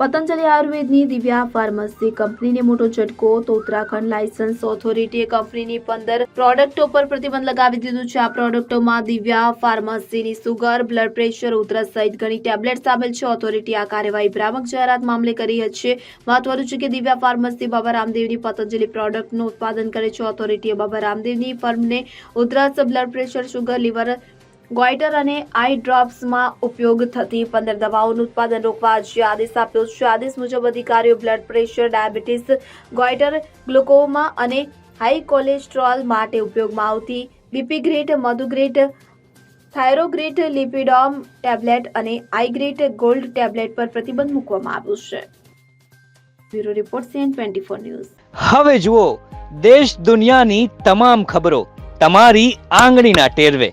Patanjali આયુર્વેદની Divya pharmacy કંપનીને મોટો ઝટકો તો ઉત્તરાખંડ લાયસન્સ ઓથોરિટીએ કંપનીની પંદર પ્રોડક્ટો પર પ્રતિબંધ લગાવી દીધું છે. આ પ્રોડક્ટોમાં દિવ્યા ફાર્મસીની સુગર, બ્લડ પ્રેશર, ઉધરસ સહિત ઘણી ટેબ્લેટ સામેલ છે. ઓથોરિટી આ કાર્યવાહી ભ્રામક જાહેરાત મામલે કરી છે. મહત્વનું છે કે દિવ્યા ફાર્મસી બાબા રામદેવની પતંજલિ પ્રોડક્ટનું ઉત્પાદન કરે છે. ઓથોરિટીએ બાબા રામદેવની ફર્મને ઉધરસ, blood pressure, sugar, liver goitre અને આઈ ડ્રોપ્સમાં ઉપયોગ થતી પંદર દવાઓનું ઉત્પાદન રોકવા જે આદેશ આપ્યો છે. આદેશ મુજબ અધિકારીઓ blood pressure, diabetes goitre glaucoma અને હાઈ કોલેસ્ટ્રોલ માટે ઉપયોગમાં આવતી BP grade, Madhu Thyrogrit Lipidom tablet અને આઈગ્રેટ ગોલ્ડ ટેબ્લેટ પર પ્રતિબંધ મૂકવામાં આવ્યો છે. Bureau report CN twenty four news. હવે જુઓ, દેશ દુનિયાની તમામ ખબરો તમારી આંગળીના ટેરવે.